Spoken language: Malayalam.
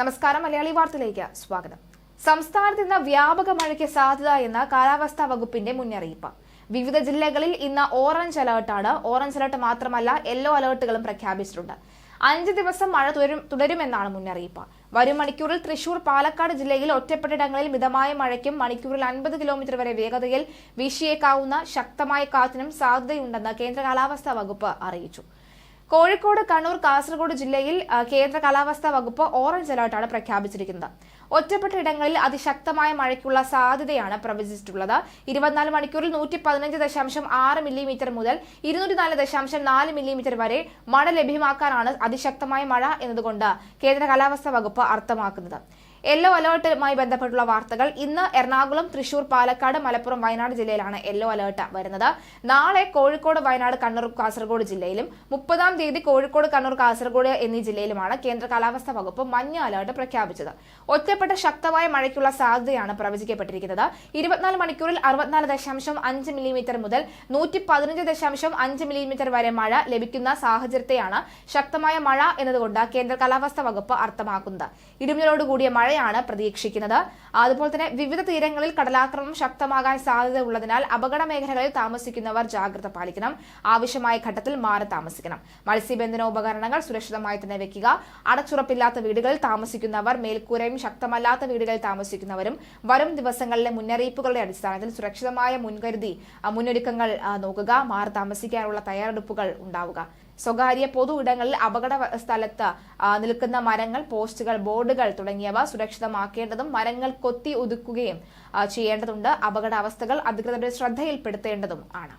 നമസ്കാരം മലയാളി വാർത്തയിലേക്ക് സ്വാഗതം. സംസ്ഥാനത്ത് ഇന്ന് വ്യാപക മഴയ്ക്ക് സാധ്യത എന്ന കാലാവസ്ഥാ വകുപ്പിന്റെ മുന്നറിയിപ്പ്. വിവിധ ജില്ലകളിൽ ഇന്ന് ഓറഞ്ച് അലേർട്ടാണ്. ഓറഞ്ച് അലേർട്ട് മാത്രമല്ല യെല്ലോ അലേർട്ടുകളും പ്രഖ്യാപിച്ചിട്ടുണ്ട്. അഞ്ച് ദിവസം മഴ തുടരും തുടരുമെന്നാണ് മുന്നറിയിപ്പ്. വരും മണിക്കൂറിൽ തൃശൂർ പാലക്കാട് ജില്ലയിൽ ഒറ്റപ്പെട്ടിടങ്ങളിൽ മിതമായ മഴയ്ക്കും മണിക്കൂറിൽ അൻപത് കിലോമീറ്റർ വരെ വേഗതയിൽ വീശിയേക്കാവുന്ന ശക്തമായ കാറ്റിനും സാധ്യതയുണ്ടെന്ന് കേന്ദ്ര കാലാവസ്ഥാ വകുപ്പ് അറിയിച്ചു. കോഴിക്കോട് കണ്ണൂർ കാസർഗോഡ് ജില്ലയിൽ കേന്ദ്ര കാലാവസ്ഥാ വകുപ്പ് ഓറഞ്ച് അലർട്ടാണ് പ്രഖ്യാപിച്ചിരിക്കുന്നത്. ഒറ്റപ്പെട്ട ഇടങ്ങളിൽ അതിശക്തമായ മഴയ്ക്കുള്ള സാധ്യതയാണ് പ്രവചിച്ചിട്ടുള്ളത്. ഇരുപത്തിനാല് മണിക്കൂറിൽ നൂറ്റി പതിനഞ്ച് ദശാംശം ആറ് മില്ലിമീറ്റർ മുതൽ ഇരുന്നൂറ്റി നാല് ദശാംശം നാല് മില്ലിമീറ്റർ വരെ മഴ ലഭ്യമാക്കാനാണ് അതിശക്തമായ മഴ എന്നതുകൊണ്ട് കേന്ദ്ര കാലാവസ്ഥാ വകുപ്പ് അർത്ഥമാക്കുന്നത്. യെല്ലോ അലേർട്ടുമായി ബന്ധപ്പെട്ടുള്ള വാർത്തകൾ ഇന്ന് എറണാകുളം തൃശൂർ പാലക്കാട് മലപ്പുറം വയനാട് ജില്ലയിലാണ് യെല്ലോ അലേർട്ട് വരുന്നത്. നാളെ കോഴിക്കോട് വയനാട് കണ്ണൂർ കാസർഗോഡ് ജില്ലയിലും മുപ്പതാം തീയതി കോഴിക്കോട് കണ്ണൂർ കാസർഗോഡ് എന്നീ ജില്ലയിലുമാണ് കേന്ദ്ര കാലാവസ്ഥാ വകുപ്പ് മഞ്ഞ അലേർട്ട് പ്രഖ്യാപിച്ചത്. ഒറ്റപ്പെട്ട ശക്തമായ മഴയ്ക്കുള്ള സാധ്യതയാണ് പ്രവചിക്കപ്പെട്ടിരിക്കുന്നത്. ഇരുപത്തിനാല് മണിക്കൂറിൽ അറുപത്തിനാല് ദശാംശം അഞ്ച് മില്ലിമീറ്റർ മുതൽ നൂറ്റി പതിനഞ്ച് ദശാംശം അഞ്ച് മില്ലിമീറ്റർ വരെ മഴ ലഭിക്കുന്ന സാഹചര്യത്തെയാണ് ശക്തമായ മഴ എന്നതുകൊണ്ട് കേന്ദ്ര കാലാവസ്ഥാ വകുപ്പ് അർത്ഥമാക്കുന്നത്. ഇടിമിന്നലോടുകൂടിയ മഴയാണ് പ്രതീക്ഷിക്കുന്നത്. അതുപോലെ തന്നെ വിവിധ തീരങ്ങളിൽ കടലാക്രമണം ശക്തമാകാൻ സാധ്യത ഉള്ളതിനാൽ അപകട മേഖലകളിൽ താമസിക്കുന്നവർ ജാഗ്രത പാലിക്കണം. ആവശ്യമായ ഘട്ടത്തിൽ മാറി താമസിക്കണം. മത്സ്യബന്ധന ഉപകരണങ്ങൾ സുരക്ഷിതമായി തന്നെ വെക്കുക. അടച്ചുറപ്പില്ലാത്ത വീടുകളിൽ താമസിക്കുന്നവർ മേൽക്കൂരയും ശക്തമല്ലാത്ത വീടുകളിൽ താമസിക്കുന്നവരും വരും ദിവസങ്ങളിലെ മുന്നറിയിപ്പുകളുടെ അടിസ്ഥാനത്തിൽ സുരക്ഷിതമായ മുൻകരുതി മുന്നൊരുക്കങ്ങൾ നോക്കുക. മാറി താമസിക്കാനുള്ള തയ്യാറെടുപ്പുകൾ ഉണ്ടാവുക. സ്വകാര്യ പൊതു ഇടങ്ങളിൽ അപകട സ്ഥലത്ത് നിൽക്കുന്ന മരങ്ങൾ പോസ്റ്റുകൾ ബോർഡുകൾ തുടങ്ങിയവ സുരക്ഷിതമാക്കേണ്ടതും മരങ്ങൾ കൊത്തി ഒതുക്കുകയും ചെയ്യേണ്ടതുണ്ട്. അപകടാവസ്ഥകൾ അധികൃതരുടെ ശ്രദ്ധയിൽപ്പെടുത്തേണ്ടതും ആണ്.